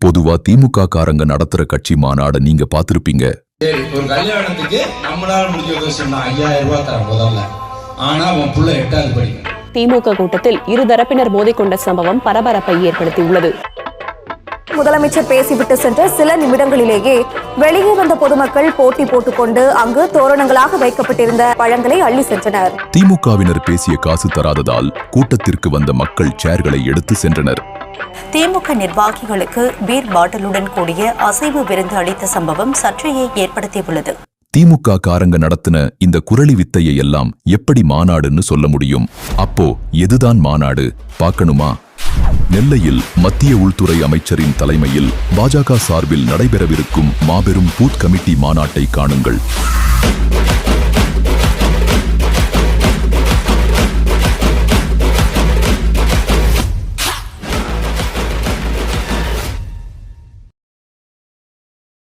பொதுவா திமுக காரங்க நடத்துற கட்சி மாநாட நீங்க பாத்திருப்பீங்க ஒரு கல்யாணத்துக்கு நம்மளால முடிஞ்ச உதவி சொன்னா ஐயாயிரம் ரூபாய் தர முதல்ல. ஆனா உன் புள்ள எட்டாவது படிக்கும் திமுக கூட்டத்தில் இருதரப்பினர் மோதிக்கொண்ட சம்பவம் பரபரப்பை ஏற்படுத்தியுள்ளது முதலமைச்சர் பேசிவிட்டு சென்ற சில நிமிடங்களிலேயே வெளியே வந்த பொதுமக்கள் போட்டி போட்டுக்கொண்டு அங்கு தோரணங்களாக வைக்கப்பட்டிருந்த பழங்களை அள்ளி சென்றனர். திமுகவினர் பேசிய காசு தராததால் கூட்டத்திற்கு வந்த மக்கள் சேர்களை எடுத்து சென்றனர். திமுக நிர்வாகிகளுக்கு பீர் பாட்டிலுடன் கூடிய அசைவு விருந்து அளித்த சம்பவம் சர்ச்சையை ஏற்படுத்தியுள்ளது. திமுக காரங்க நடத்தின இந்த குரளி வித்தையை எல்லாம் எப்படி மாநாடுன்னு சொல்ல முடியும்? அப்போ எதுதான் மாநாடு? பார்க்கணுமா? நெல்லையில் மத்திய உள்துறை அமைச்சரின் தலைமையில் பாஜக சார்பில் நடைபெறவிருக்கும் மாபெரும் பூத் கமிட்டி மாநாட்டை காணுங்கள்.